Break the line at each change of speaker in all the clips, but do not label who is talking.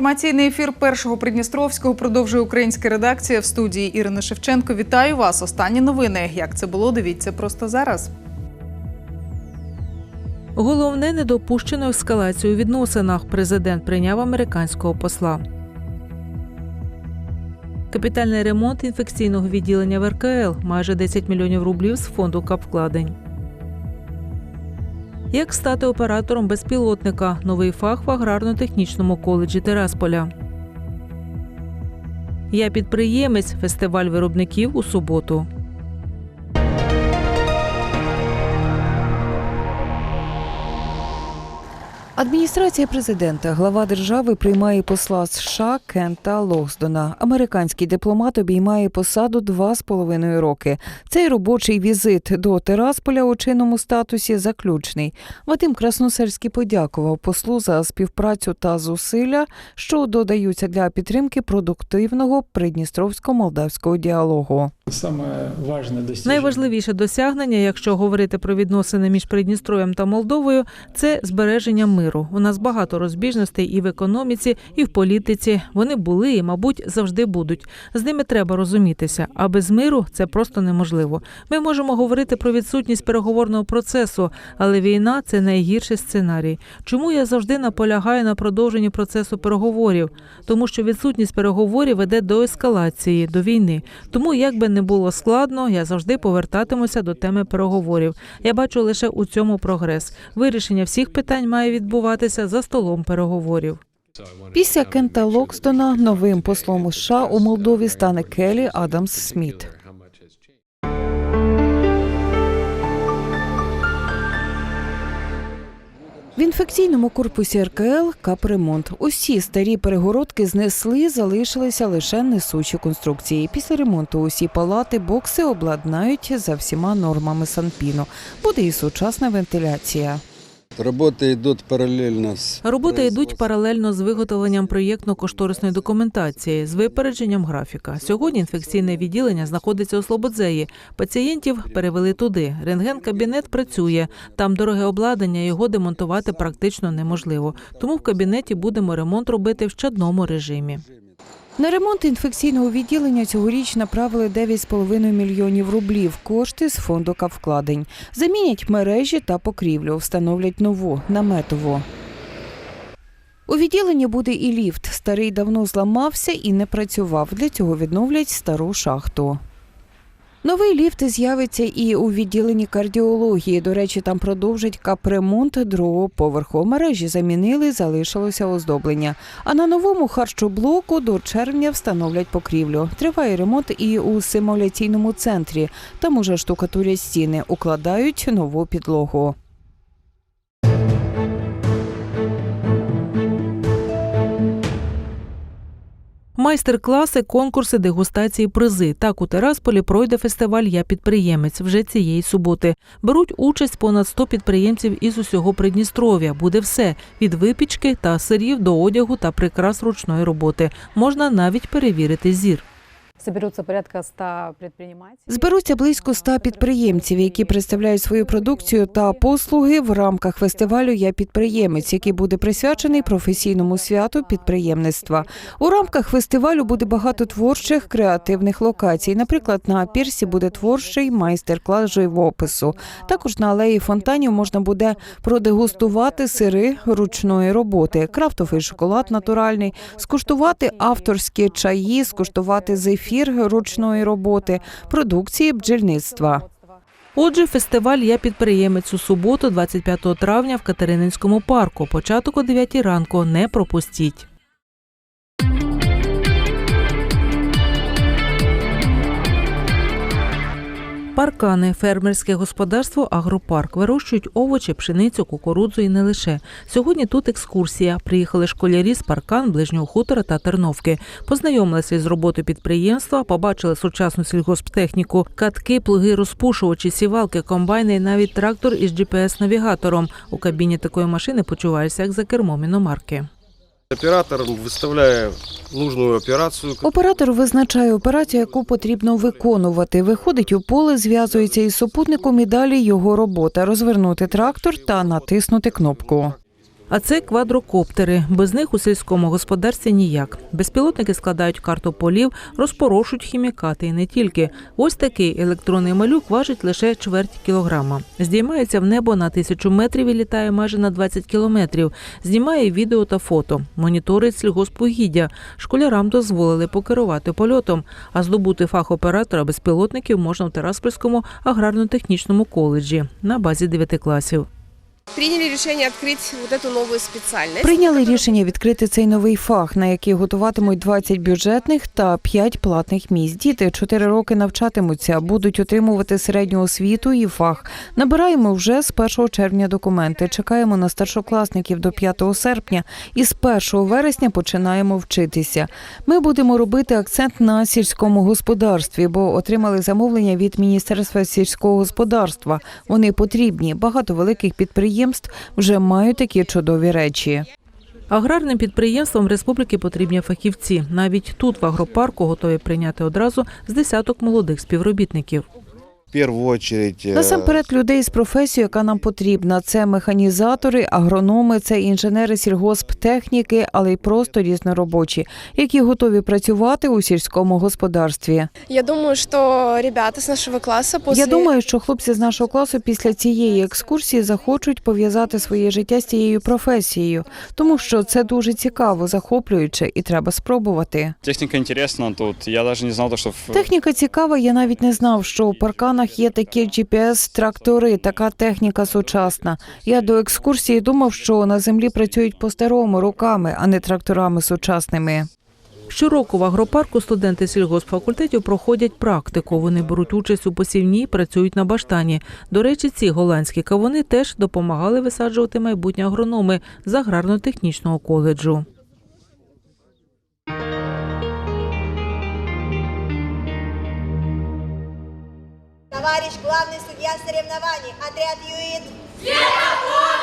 Інформаційний ефір першого Придністровського продовжує українська редакція в студії Ірини Шевченко. Вітаю вас. Останні новини. Як це було? Дивіться просто зараз.
Головне недопущено ескалацію у відносинах. Президент прийняв американського посла. Капітальний ремонт інфекційного відділення в РКЛ майже 10 мільйонів рублів з фонду капвкладень. Як стати оператором безпілотника? Новий фах в аграрно-технічному коледжі Терасполя. Я підприємець. Фестиваль виробників у суботу.
Адміністрація президента, глава держави приймає посла США Кента Локсдона. Американський дипломат обіймає посаду два з половиною роки. Цей робочий візит до Терасполя у чинному статусі заключний. Вадим Красносельський подякував послу за співпрацю та зусилля, що додаються для підтримки продуктивного придністровсько-молдавського діалогу.
Саме.
Найважливіше досягнення, якщо говорити про відносини між Придністров'ям та Молдовою, це збереження миру. У нас багато розбіжностей і в економіці, і в політиці. Вони були і, мабуть, завжди будуть. З ними треба розумітися. А без миру це просто неможливо. Ми можемо говорити про відсутність переговорного процесу, але війна це найгірший сценарій. Чому я завжди наполягаю на продовженні процесу переговорів? Тому що відсутність переговорів веде до ескалації, до війни. Тому як би не було складно, я завжди повертатимуся до теми переговорів. Я бачу лише у цьому прогрес. Вирішення всіх питань має відбуватися за столом переговорів.
Після Кента Локстона новим послом США у Молдові стане Келі Адамс Сміт. В інфекційному корпусі РКЛ капремонт. Усі старі перегородки знесли, залишилися лише несучі конструкції. Після ремонту усі палати, бокси обладнають за всіма нормами Санпіну. Буде і сучасна вентиляція.
Роботи йдуть паралельно з
Роботи йдуть паралельно з виготовленням проєктно-кошторисної документації з випередженням графіка. Сьогодні інфекційне відділення знаходиться у Слободзеї. Пацієнтів перевели туди. Рентген-кабінет працює. Там дороге обладнання, його демонтувати практично неможливо. Тому в кабінеті будемо ремонт робити в щадному режимі.
На ремонт інфекційного відділення цьогоріч направили 9,5 мільйонів рублів. Кошти з фонду кавкладень. Замінять мережі та покрівлю, встановлять нову наметову. У відділенні буде і ліфт. Старий давно зламався і не працював. Для цього відновлять стару шахту. Новий ліфт з'явиться і у відділенні кардіології. До речі, там продовжать капремонт другого поверху. Мережі замінили, залишилося оздоблення. А на новому харчоблоку до червня встановлять покрівлю. Триває ремонт і у симуляційному центрі. Там уже штукатурять стіни, укладають нову підлогу.
Майстер-класи, конкурси, дегустації, призи. Так у Терасполі пройде фестиваль Я підприємець вже цієї суботи. Беруть участь понад 100 підприємців із усього Придністров'я. Буде все від випічки та сирів до одягу та прикрас ручної роботи. Можна навіть перевірити зір.
Соберутся порядка 100 предпринимателей.
Зберуться близько 100 підприємців, які представляють свою продукцію та послуги в рамках фестивалю Я підприємець, який буде присвячений професійному святу підприємництва. У рамках фестивалю буде багато творчих креативних локацій. Наприклад, на пірсі буде творчий майстер-клас живопису. Також на алеї фонтанів можна буде продегустувати сири ручної роботи, крафтовий шоколад натуральний, скуштувати авторські чаї, скуштувати зефір ручної роботи, продукції бджільництва.
Отже, фестиваль Я підприємець у суботу, 25 травня в Катерининському парку. Початок о 9 ранку. Не пропустіть. Паркани, фермерське господарство, агропарк вирощують овочі, пшеницю, кукурудзу і не лише. Сьогодні тут екскурсія. Приїхали школярі з паркан, ближнього хутора та Терновки. Познайомилися з роботою підприємства, побачили сучасну сільгосптехніку, катки, плуги, розпушувачі, сівалки, комбайни і навіть трактор із GPS-навігатором. У кабіні такої машини почуваєшся як за кермом іномарки.
Оператор виставляє нужну операцію.
Оператор визначає операцію, яку потрібно виконувати. Виходить у поле, зв'язується із супутником і далі його робота розвернути трактор та натиснути кнопку.
А це квадрокоптери. Без них у сільському господарстві ніяк. Безпілотники складають карту полів, розпорошують хімікати і не тільки. Ось такий електронний малюк важить лише чверть кілограма. Здіймається в небо на тисячу метрів і літає майже на 20 кілометрів. Знімає відео та фото. Моніторить сільгоспугіддя. Школярам дозволили покерувати польотом, а здобути фах оператора безпілотників можна в Тераспольському аграрно-технічному коледжі на базі дев'яти класів.
Приняли решение открыть вот эту новую специальность.
Прийняли рішення відкрити цей новий фах, на який готуватимуть 20 бюджетних та 5 платних місць. Діти 4 роки навчатимуться, будуть отримувати середню освіту і фах. Набираємо вже з 1 червня документи. Чекаємо на старшокласників до 5 серпня і з 1 вересня починаємо вчитися. Ми будемо робити акцент на сільському господарстві, бо отримали замовлення від Міністерства сільського господарства. Вони потрібні. Багато великих підприємств вже мають такі чудові речі.
Аграрним підприємствам республіки потрібні фахівці. Навіть тут в агропарку готові прийняти одразу з десяток молодих співробітників.
Первую очередь...
Насамперед людей з професією, яка нам потрібна. Це механізатори, агрономи, це інженери сільгосптехніки, але й просто різноробочі, які готові працювати у сільському господарстві.
Я думаю, что ребята с нашего класса после...
Я думаю, що хлопці з нашого класу після цієї екскурсії захочуть пов'язати своє життя з цією професією, тому що це дуже цікаво, захоплююче і треба спробувати.
Техника интересна тут. Я даже не то, что.
Техніка цікава. Я навіть не знав, що у парканах є такі GPS-трактори, така техніка сучасна. Я до екскурсії думав, що на землі працюють по-старому руками, а не тракторами сучасними.
Щороку в агропарку студенти сільгоспфакультетів проходять практику. Вони беруть участь у посівній, працюють на баштані. До речі, ці голландські кавуни теж допомагали висаджувати майбутні агрономи з аграрно-технічного коледжу.
Товарищ главный судья соревнований, отряд ЮИД. Молу-Белочинская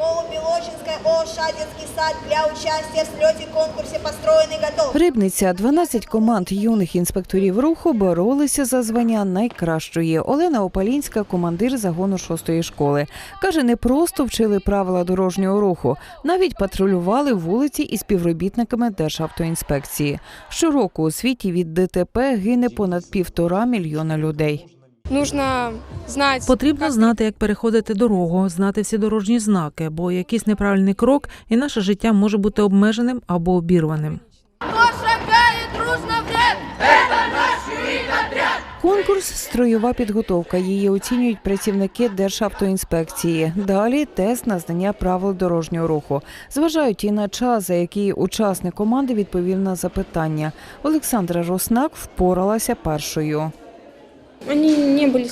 ООО «Шадинский сад» для участия в слете конкурсе построен и готов.
Рибниця 12 команд юних інспекторів руху боролися за звання найкращої. Олена Опалінська, командир загону шостої школи, каже, не просто вчили правила дорожнього руху, навіть патрулювали вулиці із співробітниками Державтоінспекції. Щороку у світі від ДТП гине понад півтора мільйона людей.
Нужно знать...
Потрібно знати, як переходити дорогу, знати всі дорожні знаки, бо якийсь неправильний крок, і наше життя може бути обмеженим або обірваним.
Конкурс строєва підготовка. Її оцінюють працівники Державтоінспекції. Далі тест на знання правил дорожнього руху. Зважають і на час, за який учасник команди відповів на запитання. Олександра Роснак впоралася першою.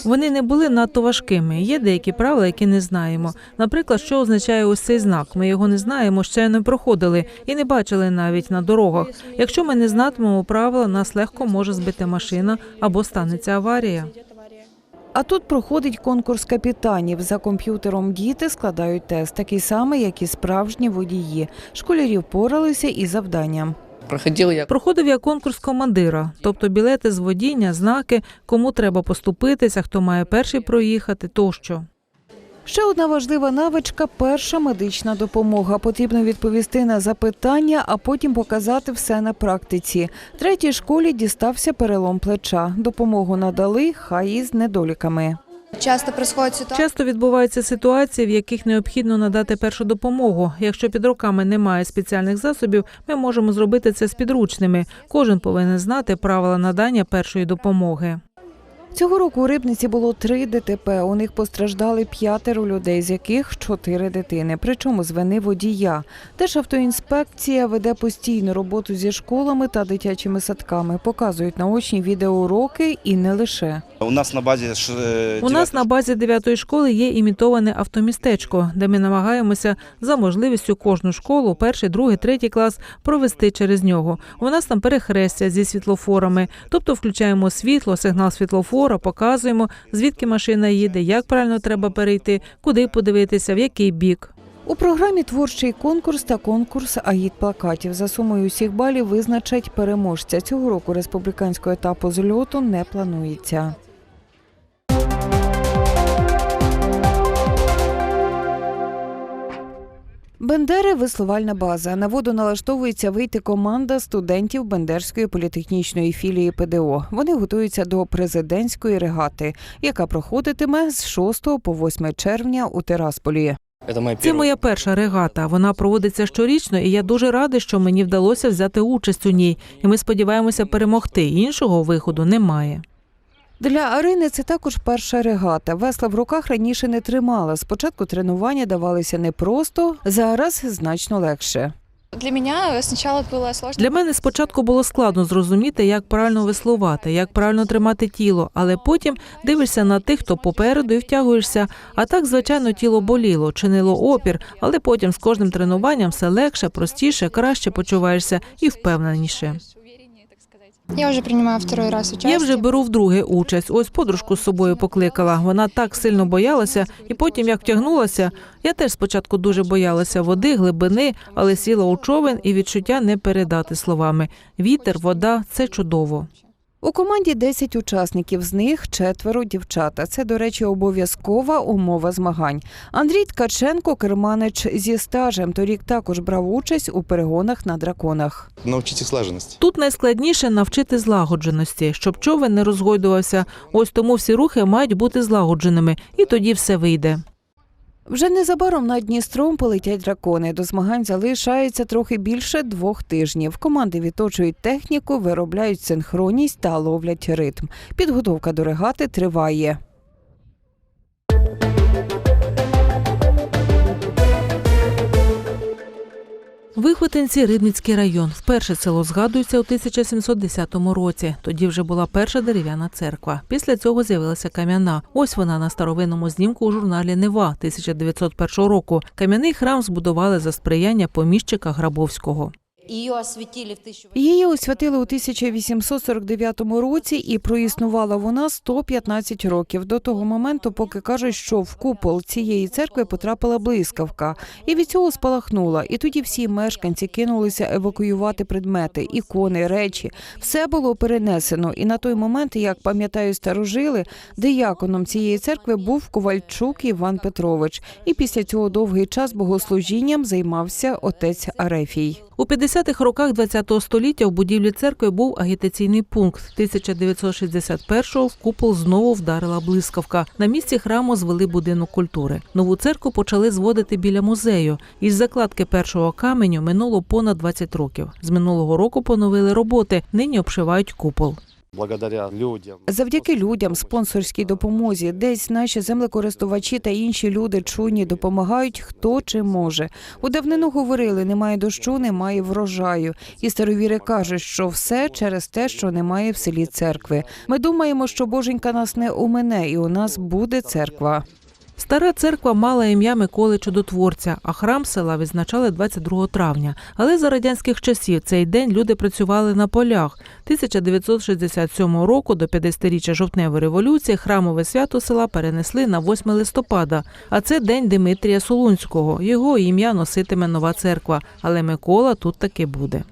Вони не були надто важкими. Є деякі правила, які не знаємо. Наприклад, що означає ось цей знак. Ми його не знаємо, ще не проходили і не бачили навіть на дорогах. Якщо ми не знатимемо правила, нас легко може збити машина або станеться аварія.
А тут проходить конкурс капітанів. За комп'ютером діти складають тест, такий самий, як і справжні водії. Школярі впоралися із завданням.
Проходил я
Проходив я конкурс командира, тобто білети з водіння, знаки, кому треба поступитися, хто має перший проїхати тощо.
Ще одна важлива навичка перша медична допомога. Потрібно відповісти на запитання, а потім показати все на практиці. Третій школі дістався перелом плеча. Допомогу надали, хай і з недоліками.
Часто.
Часто відбуваються ситуації, в яких необхідно надати першу допомогу. Якщо під руками немає спеціальних засобів, ми можемо зробити це з підручними. Кожен повинен знати правила надання першої допомоги.
Цього року у Рибниці було три ДТП. У них постраждали п'ятеро людей, з яких чотири дитини. Причому з вини водія. Державтоінспекція веде постійну роботу зі школами та дитячими садками. Показують наочні відеоуроки і не лише.
У нас на базе... ш- э,
У нас на базі дев'ятої школи є імітоване автомістечко, де ми намагаємося за можливістю кожну школу, перший, другий, третій клас провести через нього. У нас там перехрестя зі світлофорами, тобто включаємо світло, сигнал світлофора, показуємо, звідки машина їде, як правильно треба перейти, куди подивитися, в який бік.
У програмі творчий конкурс та конкурс агіт плакатів. За сумою усіх балів визначать переможця. Цього року республіканського етапу зльоту не планується. Бендери веслувальна база. На воду налаштовується вийти команда студентів Бендерської політехнічної філії ПДО. Вони готуються до президентської регати, яка проходитиме з 6 по 8 червня у Терасполі.
Це моя перша регата. Вона проводиться щорічно, і я дуже радий, що мені вдалося взяти участь у ній. І ми сподіваємося перемогти. Іншого виходу немає.
Для Арини це також перша регата. Весла в руках раніше не тримала. Спочатку тренування давалися непросто, зараз значно легше.
Для меня сначала было сложно.
Для мене спочатку було складно зрозуміти, як правильно веслувати, як правильно тримати тіло, але потім дивишся на тих, хто попереду і втягуєшся. А так, звичайно, тіло боліло, чинило опір, але потім з кожним тренуванням все легше, простіше, краще почуваєшся і впевненіше.
Я вже приймаю второй раз участь.
Я вже беру вдруге участь. Ось подружку з собою покликала. Вона так сильно боялася, і потім як втягнулася. Я теж спочатку дуже боялася води, глибини, але сіла у човен і відчуття не передати словами. Вітер, вода це чудово.
У команді 10 учасників, з них четверо дівчата. Це, до речі, обов'язкова умова змагань. Андрій Ткаченко, керманич зі стажем, торік також брав участь у перегонах на драконах.
Научитесь слаженности.
Тут найскладніше навчити злагодженості, щоб човен не розгойдувався. Ось тому всі рухи мають бути злагодженими, і тоді все вийде.
Вже незабаром над Дністром полетять дракони. До змагань залишається трохи більше двох тижнів. Команди відточують техніку, виробляють синхронність та ловлять ритм. Підготовка до регати триває.
Вихотинці Рибницький район. Вперше село згадується у 1710 році. Тоді вже була перша дерев'яна церква. Після цього з'явилася кам'яна. Ось вона на старовинному знімку у журналі Нева 1901 року. Кам'яний храм збудували за сприяння поміщика Грабовського.
Її освятили у 1849 році, і проіснувала вона 115 років до того моменту, поки кажуть, що в купол цієї церкви потрапила блискавка, і від цього спалахнула. І тоді всі мешканці кинулися евакуювати предмети, ікони, речі. Все було перенесено. І на той момент, як пам'ятають старожили, дияконом цієї церкви був Ковальчук Іван Петрович. І після цього довгий час богослужінням займався отець Арефій.
У 50-х роках ХХ століття в будівлі церкви був агітаційний пункт. 1961-го в купол знову вдарила блискавка. На місці храму звели будинок культури. Нову церкву почали зводити біля музею. Із закладки першого каменю минуло понад 20 років. З минулого року поновили роботи. Нині обшивають купол.
Благодаря людям.
Завдяки людям, спонсорській допомозі, десь наші землекористувачі та інші люди чуйні допомагають, хто чи може. У давнину говорили: немає дощу, немає врожаю. І старовіри кажуть, що все через те, що немає в селі церкви. Ми думаємо, що боженька нас не умине, і у нас буде церква.
Стара церква мала ім'я Миколи Чудотворця, а храм села відзначали 22 травня. Але за радянських часів цей день люди працювали на полях. 1967 року до 50-річчя жовтневої революції храмове свято села перенесли на 8 листопада. А це день Димитрія Солунського. Його ім'я носитиме нова церква, але Микола тут таки буде.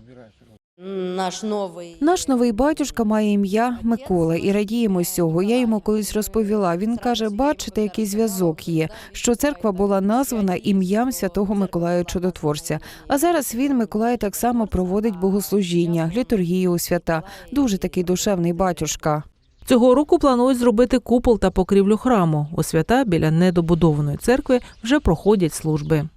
Наш новий
Наш новий батюшка має ім'я Микола, і радіємо з цього. Я йому колись розповіла. Він каже: бачите, який зв'язок є, що церква була названа ім'ям святого Миколая Чудотворця. А зараз він Миколай так само проводить богослужіння, літургію у свята. Дуже такий душевний батюшка.
Цього року планують зробити купол та покрівлю храму. У свята біля недобудованої церкви вже проходять служби.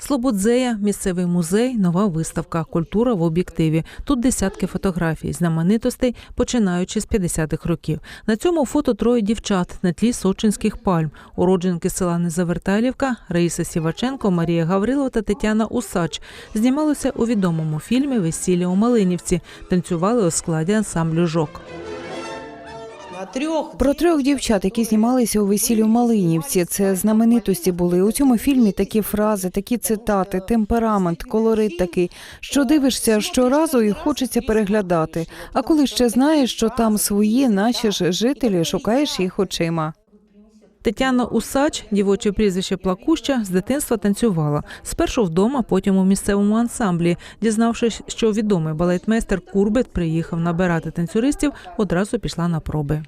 Слободзея, місцевий музей, нова виставка Культура в об'єктиві. Тут десятки фотографій, знаменитостей, починаючи з 50-х років. На цьому фото троє дівчат на тлі сочинських пальм. Уродженки села Незавертайлівка, Раїса Сіваченко, Марія Гаврилова та Тетяна Усач знімалися у відомому фільмі Весілля у Малинівці. Танцювали у складі ансамблю жок.
Про трьох дівчат, які знімалися у весіллі в Малинівці. Це знаменитості були у цьому фільмі. Такі фрази, такі цитати, темперамент, колорит такий, що дивишся щоразу і хочеться переглядати. А коли ще знаєш, що там свої наші ж жителі, шукаєш їх очима.
Тетяна Усач, дівоче прізвище Плакуща, з дитинства танцювала. Спершу вдома, потім у місцевому ансамблі. Дізнавшись, що відомий балетмейстер Курбет приїхав набирати танцюристів, одразу пішла на проби.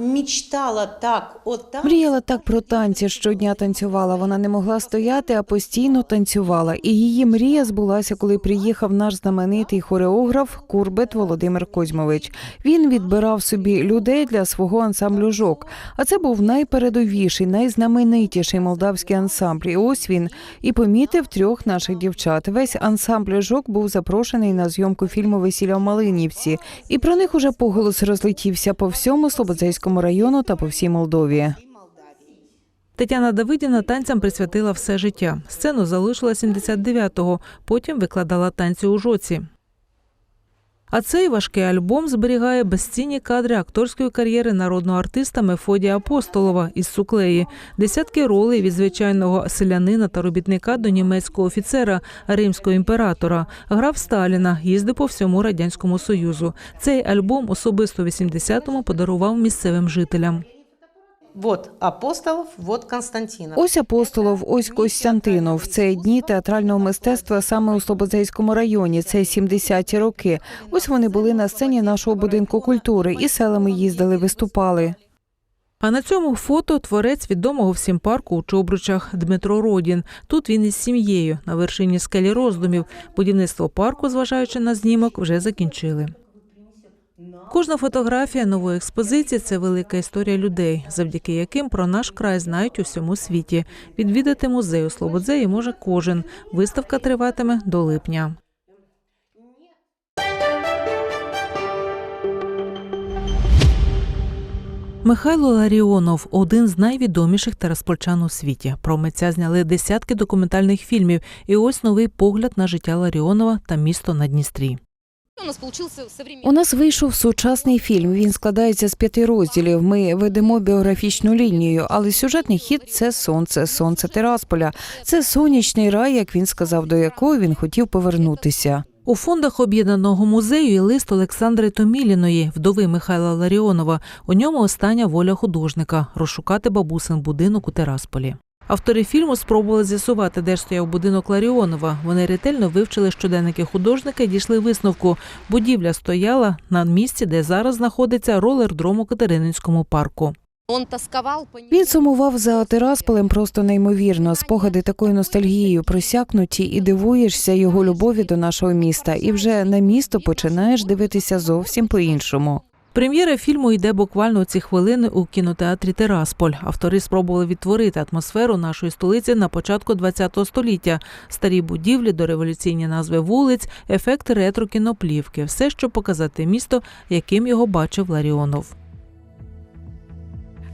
Мечтала так о танце.
Мріяла так про танці, щодня танцювала. Вона не могла стояти, а постійно танцювала. І її мрія збулася, коли приїхав наш знаменитий хореограф Курбет Володимир Козьмович. Він відбирав собі людей для свого ансамблю жок. А це був найпередовіший, найзнаменитіший молдавський ансамбль. І ось він і помітив трьох наших дівчат. Весь ансамбль жок був запрошений на зйомку фільму Весілля в Малинівці. І про них уже поголос розлетівся по всьому Слободзейському району та по всій Молдові.
Тетяна Давидіна танцям присвятила все життя. Сцену залишила 79-го, потім викладала танці у жоці. А цей важкий альбом зберігає безцінні кадри акторської кар'єри народного артиста Мефодія Апостолова із Суклеї, десятки ролей від звичайного селянина та робітника до німецького офіцера римського імператора. Грав Сталіна, їздив по всьому радянському союзу. Цей альбом особисто в 80-му подарував місцевим жителям.
Вот Апостолов, вот Константинов.
Ось апостолов, ось Костянтинов. В цей дні театрального мистецтва саме у Слободзейському районі. Це 70-ті роки. Ось вони були на сцені нашого будинку культури і селами їздили, виступали.
А на цьому фото творець відомого всім парку у Чобручах Дмитро Родін. Тут він із сім'єю на вершині скелі роздумів. Будівництво парку, зважаючи на знімок, вже закінчили. Кожна фотографія нової експозиції це велика історія людей, завдяки яким про наш край знають у всьому світі. Відвідати музей у Слободзеї може кожен. Виставка триватиме до липня. Михайло Ларіонов один з найвідоміших тераспольчан у світі. Про митця зняли десятки документальних фільмів. І ось новий погляд на життя Ларіонова та місто на Дністрі.
У нас
вийшов сучасний фільм. Він складається з п'яти розділів. Ми ведемо біографічну лінію, але сюжетний хід це сонце, сонце Терасполя. Це сонячний рай, як він сказав, до якого він хотів повернутися.
У фондах об'єднаного музею є лист Олександри Томіліної, вдови Михайла Ларіонова. У ньому остання воля художника розшукати бабусин будинок у Терасполі. Автори фільму спробували з'ясувати, де ж стояв будинок Ларіонова. Вони ретельно вивчили щоденники художника і дійшли висновку. Будівля стояла на місці, де зараз знаходиться ролердром у Катерининському парку.
По
Він сумував за Терасполем просто неймовірно. Спогади такою ностальгією просякнуті, і дивуєшся його любові до нашого міста. І вже на місто починаєш дивитися зовсім по-іншому.
Прем'єра фільму йде буквально у ці хвилини у кінотеатрі Терасполь. Автори спробували відтворити атмосферу нашої столиці на початку ХХ століття. Старі будівлі, дореволюційні назви вулиць, ефект ретро-кіноплівки. Все, щоб показати місто, яким його бачив Ларіонов.